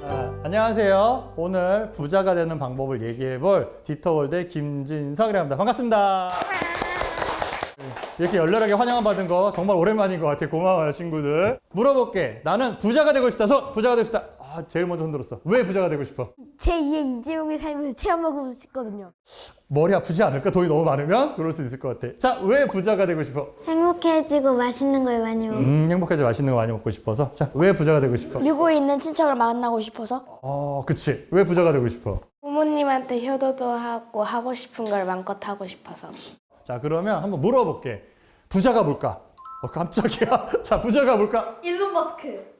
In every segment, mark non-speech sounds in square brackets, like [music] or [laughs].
자, 안녕하세요. 오늘 부자가 되는 방법을 얘기해 볼 디터월드의 김진석이라고 합니다. 반갑습니다. 이렇게 열렬하게 환영을 받은 거 정말 오랜만인 것 같아요. 고마워요, 친구들. 물어볼게. 나는 부자가 되고 싶다. 손! 부자가 되고 싶다. 아, 제일 먼저 흔들었어. 왜 부자가 되고 싶어? 제2의 이재용의 삶을 체험하고 싶거든요. 머리 아프지 않을까? 돈이 너무 많으면? 그럴 수 있을 것 같아. 자, 왜 부자가 되고 싶어? 행복해지고 맛있는 걸 많이 먹고 음, 행복해져 맛있는 거 많이 먹고 싶어서. 자, 왜 부자가 되고 싶어? 미국에 있는 친척을 만나고 싶어서 어, 그치. 왜 부자가 되고 싶어? 부모님한테 효도도 하고 하고 싶은 걸 마음껏 하고 싶어서 자, 그러면 한번 물어볼게. 부자가 뭘까? 어, 깜짝이야. [laughs] 자, 부자가 뭘까? 일론 머스크.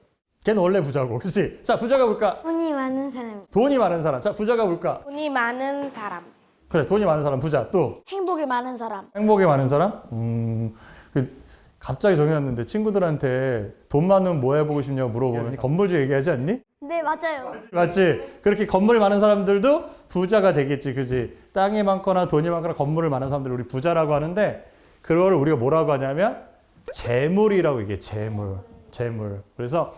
걔는 원래 부자고, 그치? 자, 부자가 뭘까? 돈이 많은 사람. 돈이 많은 사람. 자, 부자가 뭘까? 돈이 많은 사람 그래, 돈이 많은 사람, 부자. 또, 행복이 많은 사람. 행복이 많은 사람? 음, 그, 갑자기 정해놨는데 친구들한테 돈 많으면 뭐 해보고 싶냐고 물어보면 건물주 얘기하지 않니? 네 맞아요. 맞지? 그렇게 건물 많은 사람들도 부자가 되겠지, 그지? 땅이 많거나 돈이 많거나 건물을 많은 사람들 우리 부자라고 하는데 그걸 우리가 뭐라고 하냐면 재물이라고 얘기해, 재물, 재물. 그래서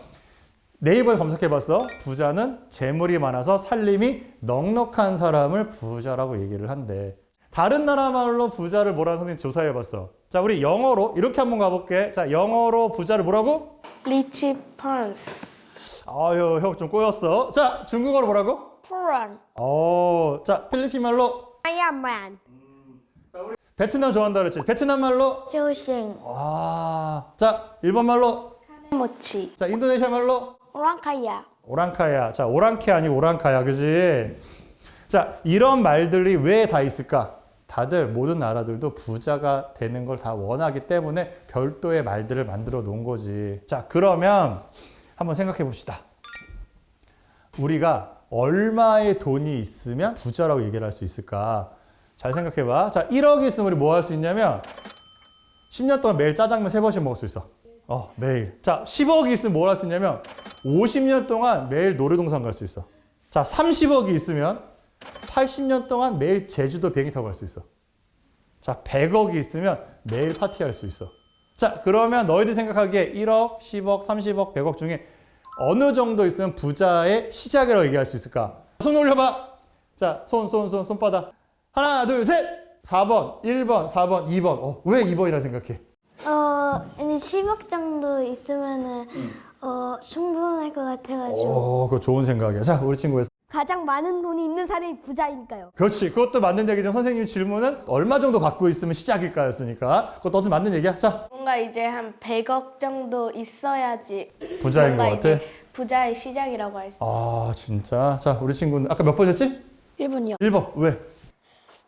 네이버에 검색해봤어. 부자는 재물이 많아서 살림이 넉넉한 사람을 부자라고 얘기를 한대. 다른 나라 말로 부자를 뭐라는 선생님 조사해봤어. 자, 우리 영어로 이렇게 한번 가볼게. 자, 영어로 부자를 뭐라고? 리치 펀스 아유, 형 좀 꼬였어. 자, 중국어로 뭐라고? 프란. 어, 자, 필리핀 말로 아야만. 베트남 좋아한다 그랬지. 베트남 말로 조싱. 아, 자, 일본 말로 모치 자, 인도네시아 말로 오랑카야. 오랑카야. 자, 오랑캐 아니고 오랑카야. 그지? 자, 이런 말들이 왜 다 있을까? 다들 모든 나라들도 부자가 되는 걸 다 원하기 때문에 별도의 말들을 만들어 놓은 거지. 자, 그러면 한번 생각해 봅시다. 우리가 얼마의 돈이 있으면 부자라고 얘기를 할 수 있을까? 잘 생각해 봐. 자, 1억이 있으면 우리 뭐 할 수 있냐면 10년 동안 매일 짜장면 3번씩 먹을 수 있어. 어, 매일. 자, 10억이 있으면 뭘 할 수 있냐면 50년 동안 매일 놀이동산 갈 수 있어. 자, 30억이 있으면 80년 동안 매일 제주도 비행기 타고 갈 수 있어. 자, 100억이 있으면 매일 파티할 수 있어. 자, 그러면 너희들이 생각하기에 1억, 10억, 30억, 100억 중에 어느 정도 있으면 부자의 시작이라고 얘기할 수 있을까? 손 올려봐. 자, 손, 손, 손, 손바닥. 하나, 둘, 셋! 4번, 1번, 4번, 2번. 어, 왜 2번이라 생각해? 어, 아니 10억 정도 있으면은 어 충분할 것 같아가지고. 오, 그거 좋은 생각이야. 자, 우리 친구 해서. 가장 많은 돈이 있는 사람이 부자이니까요. 그렇지. 그것도 맞는 얘기죠. 선생님 질문은 얼마 정도 갖고 있으면 시작일까였으니까. 그것도 어떤 맞는 얘기야. 자, 뭔가 이제 한 100억 정도 있어야지 부자인 것 뭔가 같아. 이제 부자의 시작이라고 할 수 아, 진짜. 자, 우리 친구는 아까 몇 번이었지? 1번이요. 1번. 왜?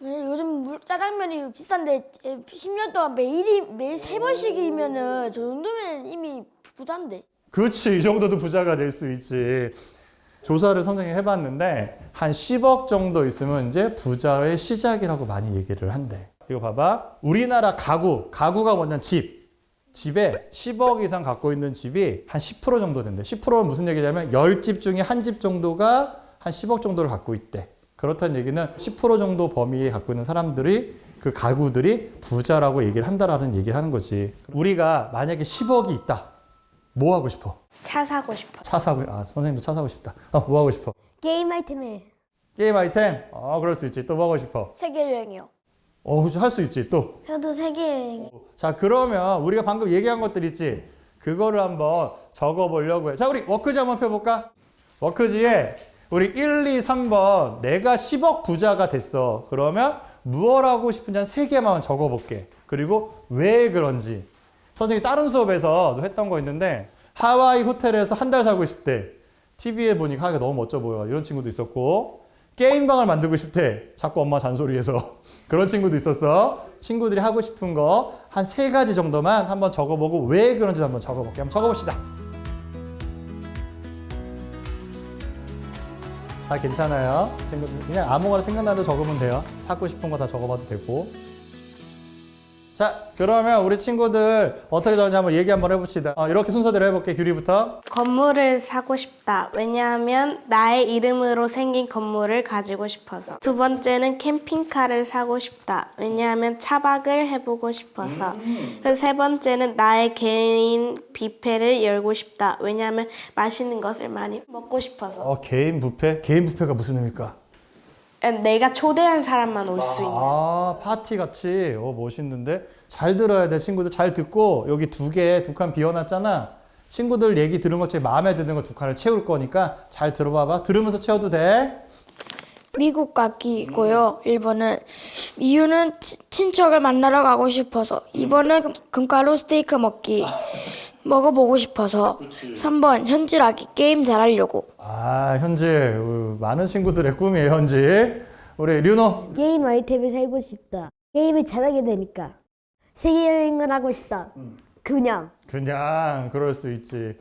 요즘 물 짜장면이 비싼데 10년 동안 매일이 매일 세 번씩이면은 저 정도면 이미 부자인데. 그렇지. 이 정도도 부자가 될 수 있지. 조사를 선생님이 해봤는데 한 10억 정도 있으면 이제 부자의 시작이라고 많이 얘기를 한대. 이거 봐봐. 우리나라 가구, 가구가 뭐냐면 집. 집에 10억 이상 갖고 있는 집이 한 10% 정도 된대. 10%는 무슨 얘기냐면 10집 중에 한 집 정도가 한 10억 정도를 갖고 있대. 그렇다는 얘기는 10% 정도 범위에 갖고 있는 사람들이 그 가구들이 부자라고 얘기를 한다라는 얘기를 하는 거지. 우리가 만약에 10억이 있다. 뭐 하고 싶어? 차 사고 싶어 차 사고, 아, 선생님도 차 사고 싶다. 어, 뭐 하고 싶어? 게임 아이템에 게임 아이템? 어, 그럴 수 있지. 또 뭐 하고 싶어? 세계 여행이요. 어, 그렇지. 할 수 있지. 또. 저도 세계 여행. 자, 그러면 우리가 방금 얘기한 것들 있지? 그거를 한번 적어 보려고 해. 자, 우리 워크지 한번 펴볼까? 워크지에 우리 1, 2, 3번 내가 10억 부자가 됐어. 그러면 무엇 하고 싶은지 한세 개만 적어 볼게. 그리고 왜 그런지. 선생님이 다른 수업에서 했던 거 있는데 하와이 호텔에서 한 달 살고 싶대. TV에 보니까 하기가 너무 멋져 보여. 이런 친구도 있었고 게임방을 만들고 싶대. 자꾸 엄마 잔소리해서. [laughs] 그런 친구도 있었어. 친구들이 하고 싶은 거 한 세 가지 정도만 한번 적어보고 왜 그런지 한번 적어볼게. 한번 적어봅시다. 다 괜찮아요. 그냥 아무거나 생각나는 적으면 돼요. 사고 싶은 거 다 적어봐도 되고. 자, 그러면 우리 친구들 어떻게 적는지 한번 얘기 한번 해봅시다. 어, 이렇게 순서대로 해볼게. 규리부터. 건물을 사고 싶다. 왜냐하면 나의 이름으로 생긴 건물을 가지고 싶어서. 두 번째는 캠핑카를 사고 싶다. 왜냐하면 차박을 해보고 싶어서. 그리고 세 번째는 나의 개인 뷔페를 열고 싶다. 왜냐하면 맛있는 것을 많이 먹고 싶어서. 어, 개인 뷔페? 개인 뷔페가 무슨 의미일까? 내가 초대한 사람만 올 수 있는. 아, 파티 같이. 어, 멋있는데. 잘 들어야 돼, 친구들. 잘 듣고, 여기 두 개, 두 칸 비워놨잖아. 친구들 얘기 들은 것 중에 마음에 드는 거 두 칸을 채울 거니까 잘 들어봐봐. 들으면서 채워도 돼. 미국 가기고요. 1번은 이유는 치- 친척을 만나러 가고 싶어서. 2번은 금- 금가루 스테이크 먹기. 먹어보고 싶어서. 3번 현질하기. 게임 잘하려고. 아, 현질. 어, 많은 친구들의 꿈이에요, 현질. 우리 류노. 게임 아이템을 살고 싶다. 게임을 잘하게 되니까. 세계 여행을 하고 싶다. 그냥. 그냥 그럴 수 있지.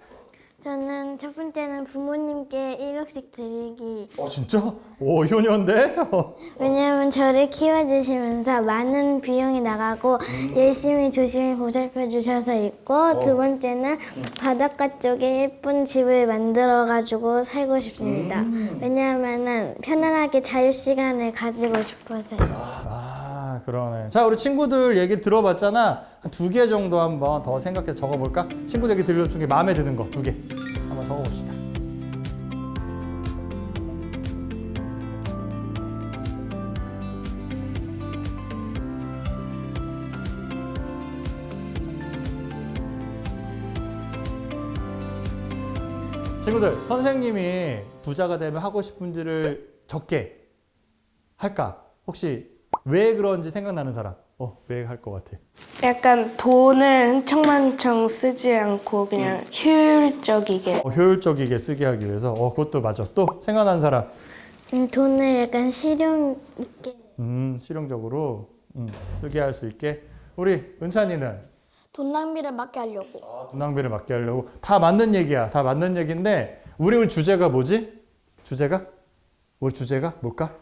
저는 첫 번째는 부모님께 1억씩 드리기. 어, 진짜? 오, 효녀인데? 어. [laughs] 왜냐하면 저를 키워주시면서 많은 비용이 나가고 열심히 조심히 보살펴 주셔서 있고 두 번째는 바닷가 쪽에 예쁜 집을 만들어 가지고 살고 싶습니다. 왜냐하면은 편안하게 자유 시간을 가지고 싶어서요. 아, 그러네. 자, 우리 친구들 얘기 들어봤잖아. 한 두 개 정도 한번 더 생각해서 적어볼까? 친구들 얘기 들려준 게 마음에 드는 거 두 개. 한번 적어봅시다. 친구들, 선생님이 부자가 되면 하고 싶은지를 적게 할까? 혹시 왜 그런지 생각나는 사람? 어, 왜 할 것 같아? 약간 돈을 흥청망청 쓰지 않고 그냥 효율적이게. 어, 효율적이게 쓰게 하기 위해서. 어, 그것도 맞아. 또 생각나는 사람. 음, 돈을 약간 실용 있게 음, 실용적으로 음, 쓰게 할 수 있게. 우리 은찬이는 돈 낭비를 막게 하려고. 돈 낭비를 막게 하려고 다 맞는 얘기야. 다 맞는 얘기인데 우리 오늘 주제가 뭐지? 주제가? 우리 주제가 뭘까?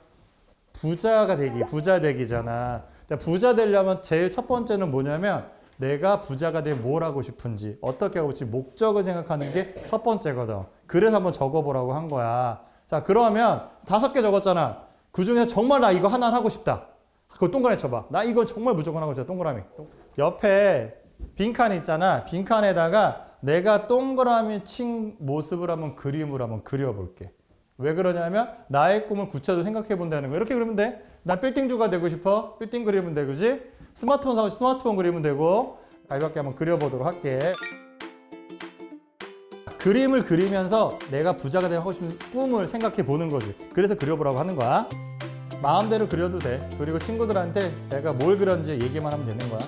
부자가 되기, 부자 되기잖아. 부자 되려면 제일 첫 번째는 뭐냐면 내가 부자가 되면 뭘 하고 싶은지 어떻게 하고 싶은지 목적을 생각하는 게 첫 번째거든. 그래서 한번 적어보라고 한 거야. 자 그러면 다섯 개 적었잖아. 그 중에 정말 나 이거 하나 하고 싶다. 그거 동그라미 쳐봐. 나 이거 정말 무조건 하고 싶다. 동그라미. 동- 옆에 빈칸 있잖아. 빈칸에다가 내가 동그라미 친 모습을 한번 그림으로 한번 그려볼게. 왜 그러냐면 나의 꿈을 구체적으로 생각해 본다는 거야. 이렇게 그리면 돼. 나 빌딩주가 되고 싶어. 빌딩 그리면 돼. 그지? 스마트폰 사고 싶- 스마트폰 그리면 되고. 가볍게 한번 그려보도록 할게. 그림을 그리면서 내가 부자가 되면 하고 싶은 꿈을 생각해 보는 거지. 그래서 그려보라고 하는 거야. 마음대로 그려도 돼. 그리고 친구들한테 내가 뭘 그렸는지 얘기만 하면 되는 거야.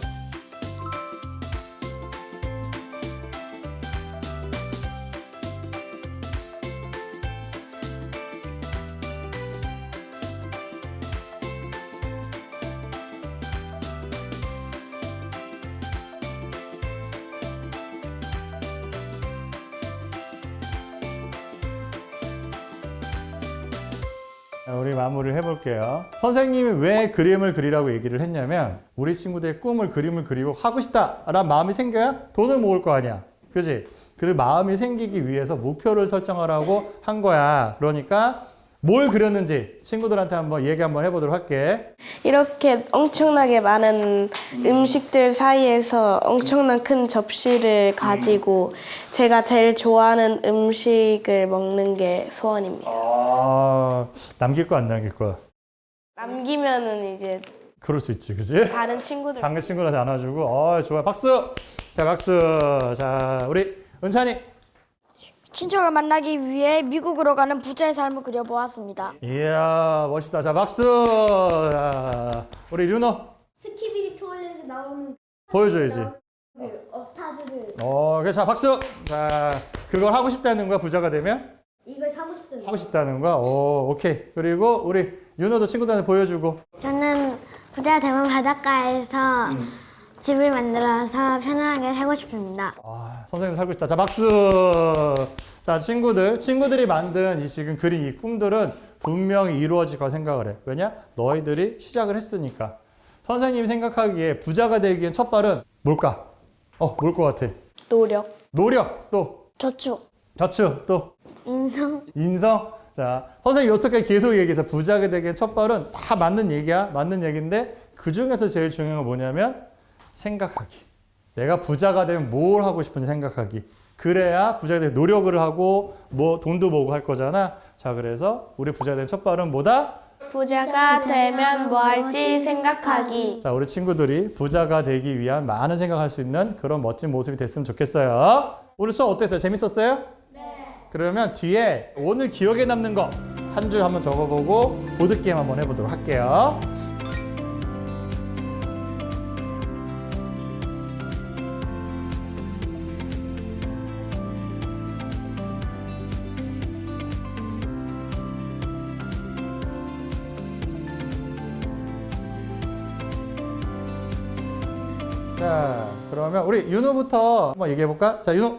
마무리를 해볼게요. 선생님이 왜 그림을 그리라고 얘기를 했냐면 우리 친구들의 꿈을 그림을 그리고 하고 싶다라는 마음이 생겨야 돈을 모을 거 아니야. 그지? 그 마음이 생기기 위해서 목표를 설정하라고 한 거야. 그러니까 뭘 그렸는지 친구들한테 한번 얘기 한번 해보도록 할게. 이렇게 엄청나게 많은 음식들 사이에서 엄청난 큰 접시를 가지고 제가 제일 좋아하는 음식을 먹는 게 소원입니다. 아, 남길 거안 남길 거야. 남기면은 이제 그럴 수 있지, 그지? 다른 친구들 당근 친구한테 안아주고, 어, 좋아, 박수! 자, 박수! 자, 우리 은찬이. 친척을 만나기 위해 미국으로 가는 부자의 삶을 그려보았습니다. 이야, 멋있다. 자, 박수! 자, 우리 류노. 스키비디 투어에서 나오는 보여줘야지. 그 업타들을 어, 그래, 자, 박수! 자, 그걸 하고 싶다는 거야, 부자가 되면? 이걸 사고 싶던 하고 싶다는 거야? 오, 오케이. 그리고 우리 윤호도 친구들한테 보여주고. 저는 부자 되면 바닷가에서 집을 만들어서 편안하게 살고 싶습니다. 아, 선생님 살고 싶다. 자, 박수! 자, 친구들. 친구들이 만든 이 지금 그린 이 꿈들은 분명히 이루어질 거라 생각을 해. 왜냐? 너희들이 시작을 했으니까. 선생님이 생각하기에 부자가 되기엔 첫 발은 뭘까? 어, 뭘 것 같아? 노력. 노력 또 저축. 저축 또 인성, 인성. 자, 선생님이 어떻게 계속 얘기해서 부자가 되기엔 첫 발은 다 맞는 얘기야. 맞는 얘기인데 그 중에서 제일 중요한 건 뭐냐면 생각하기. 내가 부자가 되면 뭘 하고 싶은지 생각하기. 그래야 부자가 되면 노력을 하고 뭐 돈도 모으고 할 거잖아. 자, 그래서 우리 부자가 된첫 발은 뭐다? 부자가 되면 뭐 할지 생각하기. 자, 우리 친구들이 부자가 되기 위한 많은 생각할 수 있는 그런 멋진 모습이 됐으면 좋겠어요. 오늘 수업 어땠어요? 재밌었어요? 네. 그러면 뒤에 오늘 기억에 남는 거 한 줄 한번 적어보고 보드게임 한번 해보도록 할게요. 우리 윤우부터 한번 얘기해볼까? 자, 윤우.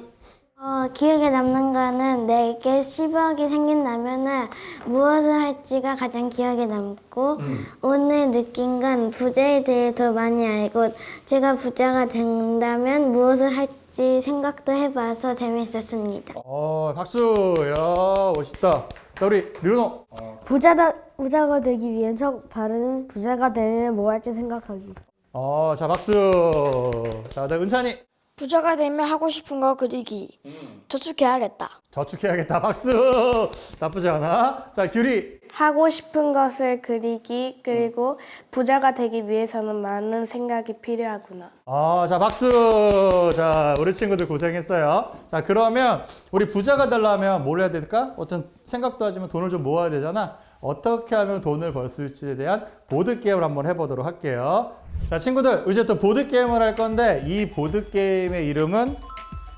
어, 기억에 남는 거는 내게 10억이 생긴다면은 무엇을 할지가 가장 기억에 남고 오늘 느낀 건 부자에 대해 더 많이 알고 제가 부자가 된다면 무엇을 할지 생각도 해봐서 재밌었습니다. 어, 박수. 야, 멋있다. 자, 우리 류노. 부자다 부자가 되기 위한 첫 발은 부자가 되면 뭐 할지 생각하기. 어, 자, 박수. 자, 네, 은찬이. 부자가 되면 하고 싶은 거 그리기. 저축해야겠다. 저축해야겠다. 박수. 나쁘지 않아. 자, 규리. 하고 싶은 것을 그리기 그리고 부자가 되기 위해서는 많은 생각이 필요하구나. 아, 자, 박수. 자, 우리 친구들 고생했어요. 자, 그러면 우리 부자가 되려면 뭘 해야 될까? 어떤 생각도 하지만 돈을 좀 모아야 되잖아. 어떻게 하면 돈을 벌 수 있을지에 대한 보드게임을 한번 해보도록 할게요. 자, 친구들, 이제 또 보드게임을 할 건데, 이 보드게임의 이름은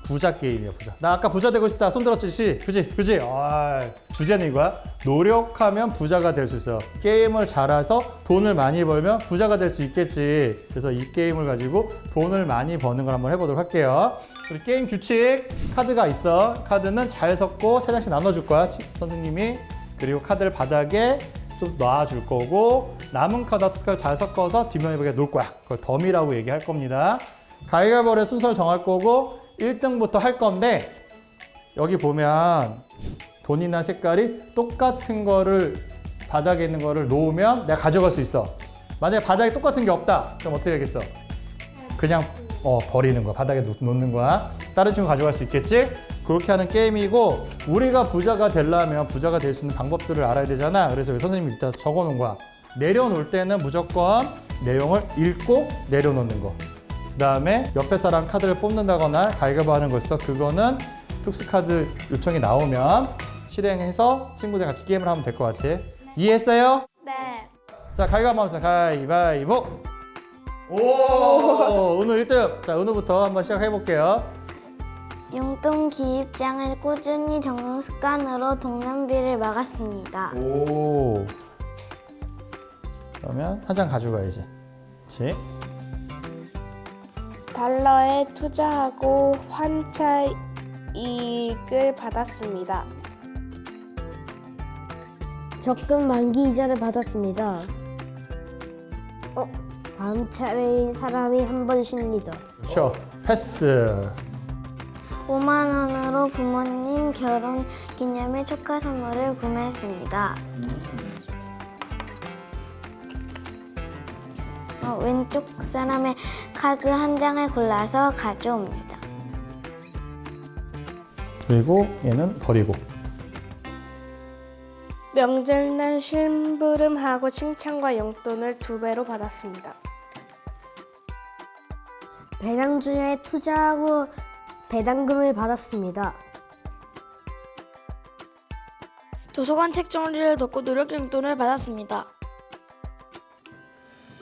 부자 게임이야, 부자. 나 아까 부자 되고 싶다. 손 들었지, 씨. 그지? 그지? 아, 주제는 이거야. 노력하면 부자가 될 수 있어. 게임을 잘해서 돈을 많이 벌면 부자가 될 수 있겠지. 그래서 이 게임을 가지고 돈을 많이 버는 걸 한번 해보도록 할게요. 우리 게임 규칙 카드가 있어. 카드는 잘 섞고 세 장씩 나눠줄 거야, 치- 선생님이. 그리고 카드를 바닥에 좀 놔줄 거고 남은 카드 스카를 잘 섞어서 뒷면에 놓을 거야. 그걸 덤이라고 얘기할 겁니다. 가위바위보의 순서를 정할 거고 1등부터 할 건데 여기 보면 돈이나 색깔이 똑같은 거를 바닥에 있는 거를 놓으면 내가 가져갈 수 있어. 만약에 바닥에 똑같은 게 없다. 그럼 어떻게 하겠어? 그냥 어, 버리는 거야. 바닥에 놓, 놓는 거야. 다른 친구 가져갈 수 있겠지? 그렇게 하는 게임이고 우리가 부자가 되려면 부자가 될 수 있는 방법들을 알아야 되잖아. 그래서 선생님이 이따 적어 놓은 거야. 내려놓을 때는 무조건 내용을 읽고 내려놓는 거. 그 다음에 옆에 사람 카드를 뽑는다거나 가위바위보 하는 거 있어. 그거는 특수카드 요청이 나오면 실행해서 친구들 같이 게임을 하면 될 것 같아. 이해했어요? 네. 자, 가위바위보 하면서 가위바위보. 오, 은우 1등. 자, 은우부터 한번 시작해 볼게요. 용돈 기입장을 꾸준히 적는 습관으로 동남비를 막았습니다. 오. 그러면 한 장 가져가야지. 그렇지? 달러에 투자하고 환차 이익을 받았습니다. 적금 만기 이자를 받았습니다. 어, 다음 차례인 사람이 한 번 쉽니다. 그렇죠. 패스. 5만 원으로 부모님 결혼 기념일 축하 선물을 구매했습니다. 어, 왼쪽 사람의 카드 한 장을 골라서 가져옵니다. 그리고 얘는 버리고. 명절날 심부름하고 칭찬과 용돈을 두 배로 받았습니다. 배당주에 투자하고 배당금을 받았습니다. 도서관 책 정리를 돕고 노력 용돈을 받았습니다.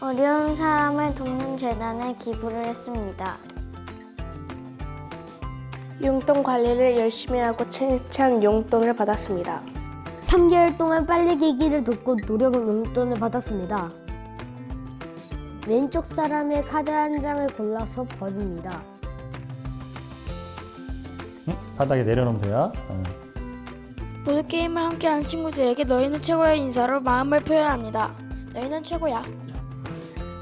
어려운 사람을 돕는 재단에 기부를 했습니다. 용돈 관리를 열심히 하고 칭찬 용돈을 받았습니다. 3개월 동안 빨리 계기를 돕고 노력 용돈을 받았습니다. 왼쪽 사람의 카드 한 장을 골라서 버립니다. 응? 바닥에 내려놓으면 돼요. 응. 보드게임을 함께하는 친구들에게 너희는 최고의 인사로 마음을 표현합니다. 너희는 최고야.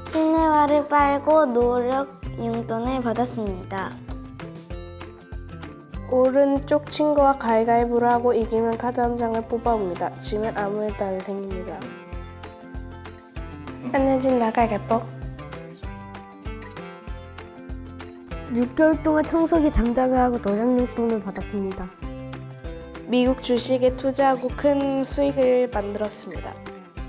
실내화를 빨고 노력 용돈을 받았습니다. 오른쪽 친구와 가위가위보를 하고 이기면 카드 한 장을 뽑아옵니다. 지면 아무 일도 안 생깁니다. 안내진 나가겠고 6개월 동안 청소기 담당을 하고 노령용돈을 받았습니다. 미국 주식에 투자하고 큰 수익을 만들었습니다.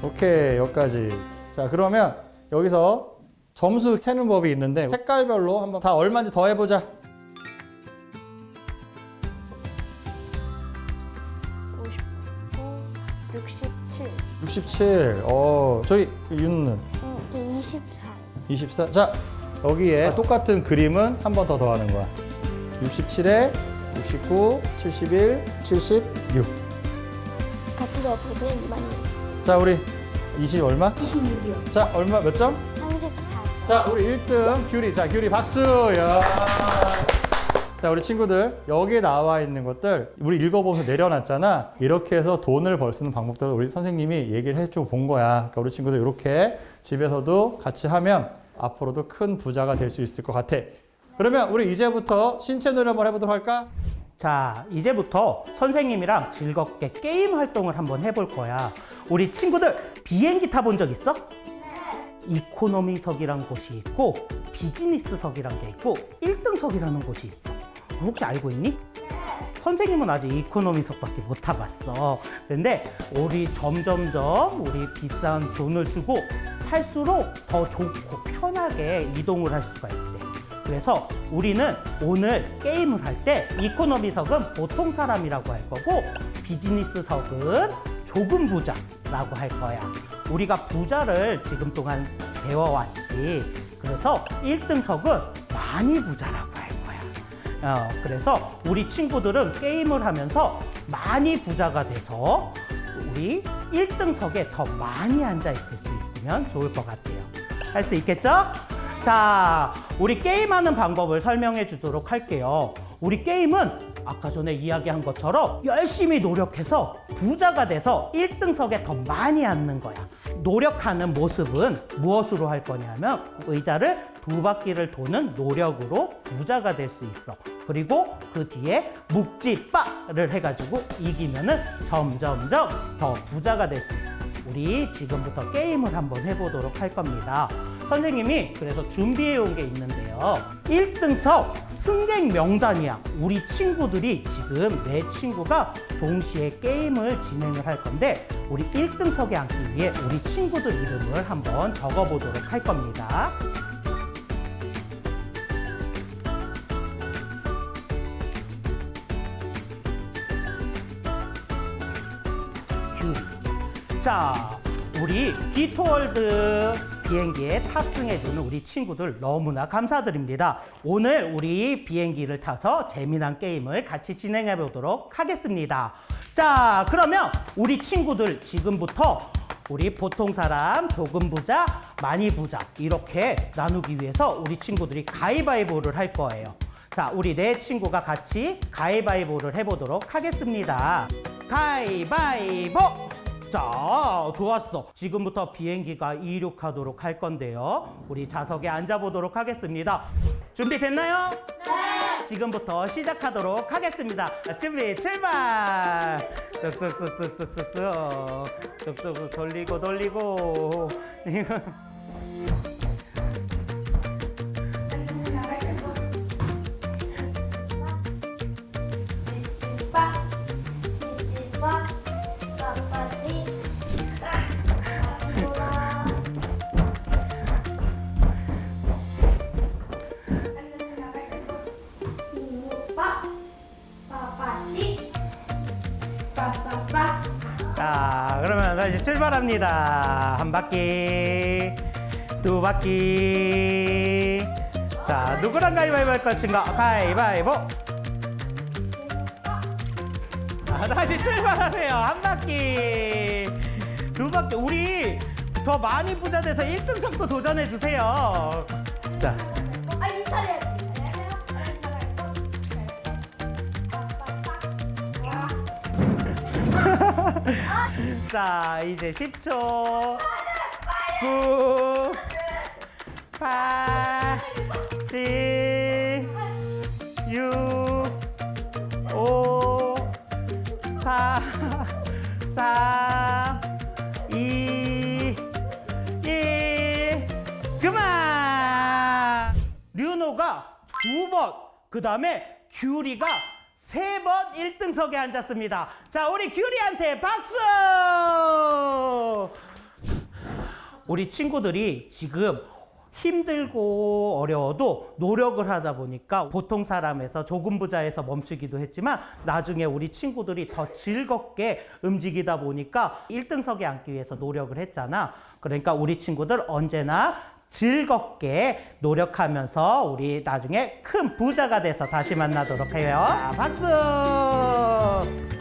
오케이 여기까지. 자 그러면 여기서 점수 세는 법이 있는데 색깔별로 한번 다 얼마인지 더 해보자. 67. 67. 어 저기 윤는 음, 24. 24. 자 여기에 똑같은 그림은 한 번 더 더하는 거야. 67에 69, 71, 76. 같이 넣어보면 많이. 자 우리 20 얼마? 26이요. 자 얼마 몇 점? 34. 자, 우리 1등 규리. 자, 규리 박수. 야. 자, 우리 친구들 여기에 나와 있는 것들 우리 읽어보면서 내려놨잖아. 이렇게 해서 돈을 벌 수 있는 방법들을 우리 선생님이 얘기를 해줘 본 거야. 그러니까 우리 친구들 이렇게 집에서도 같이 하면 앞으로도 큰 부자가 될 수 있을 것 같아. 그러면 우리 이제부터 신체 놀이 한번 해보도록 할까? 자, 이제부터 선생님이랑 즐겁게 게임 활동을 한번 해볼 거야. 우리 친구들 비행기 타본 적 있어? 이코노미석이란 곳이 있고 비즈니스석이란 게 있고 1등석이라는 곳이 있어. 혹시 알고 있니? 선생님은 아직 이코노미석밖에 못 타봤어. 근데 우리 점점점 우리 비싼 돈을 주고 탈수록 더 좋고 편하게 이동을 할 수가 있대. 그래서 우리는 오늘 게임을 할 때 이코노미석은 보통 사람이라고 할 거고 비즈니스석은 조금 부자라고 할 거야. 우리가 부자를 지금 동안 배워왔지. 그래서 1등석은 많이 부자라고 할 거야. 어, 그래서 우리 친구들은 게임을 하면서 많이 부자가 돼서 우리 1등석에 더 많이 앉아 있을 수 있으면 좋을 것 같아요. 할 수 있겠죠? 자, 우리 게임하는 방법을 설명해 주도록 할게요. 우리 게임은 아까 전에 이야기한 것처럼 열심히 노력해서 부자가 돼서 1등석에 더 많이 앉는 거야. 노력하는 모습은 무엇으로 할 거냐면 의자를 두 바퀴를 도는 노력으로 부자가 될 수 있어. 그리고 그 뒤에 묵지빠를 해가지고 이기면은 점점점 더 부자가 될 수 있어. 우리 지금부터 게임을 한번 해보도록 할 겁니다. 선생님이 그래서 준비해 온 게 있는데요. 1등석 승객 명단이야. 우리 친구들이 지금 내 친구가 동시에 게임을 진행을 할 건데 우리 1등석에 앉기 위해 우리 친구들 이름을 한번 적어 보도록 할 겁니다. 자, 우리 디토월드 비행기에 탑승해주는 우리 친구들 너무나 감사드립니다. 오늘 우리 비행기를 타서 재미난 게임을 같이 진행해 보도록 하겠습니다. 자, 그러면 우리 친구들 지금부터 우리 보통 사람, 조금 부자, 많이 부자 이렇게 나누기 위해서 우리 친구들이 가위바위보를 할 거예요. 자, 우리 네 친구가 같이 가위바위보를 해보도록 하겠습니다. 가위바위보! 자, 좋았어. 지금부터 비행기가 이륙하도록 할 건데요. 우리 좌석에 앉아보도록 하겠습니다. 준비됐나요? 네! 지금부터 시작하도록 하겠습니다. 준비, 출발! 쓱쓱쓱쓱쓱쓱쓱. 쓱쓱 돌리고 돌리고. [laughs] 출발합니다. 한 바퀴, 두 바퀴. 자, 누구랑 가위바위보 할 것인가? 가위바위보. 자, 다시 출발하세요. 한 바퀴, 두 바퀴. 우리 더 많이 부자 돼서 1등석도 도전해 주세요. 자. 자, 이제 10초. 9, 8, 7, 6, 5, 4, 3, 2, 1. 그만! 류노가 두 번, 그 다음에 귤이가 세 번 1등석에 앉았습니다. 자, 우리 귤이한테 박수! 우리 친구들이 지금 힘들고 어려워도 노력을 하다 보니까 보통 사람에서 조금 부자에서 멈추기도 했지만 나중에 우리 친구들이 더 즐겁게 움직이다 보니까 1등석에 앉기 위해서 노력을 했잖아. 그러니까 우리 친구들 언제나 즐겁게 노력하면서 우리 나중에 큰 부자가 돼서 다시 만나도록 해요. 자, 박수!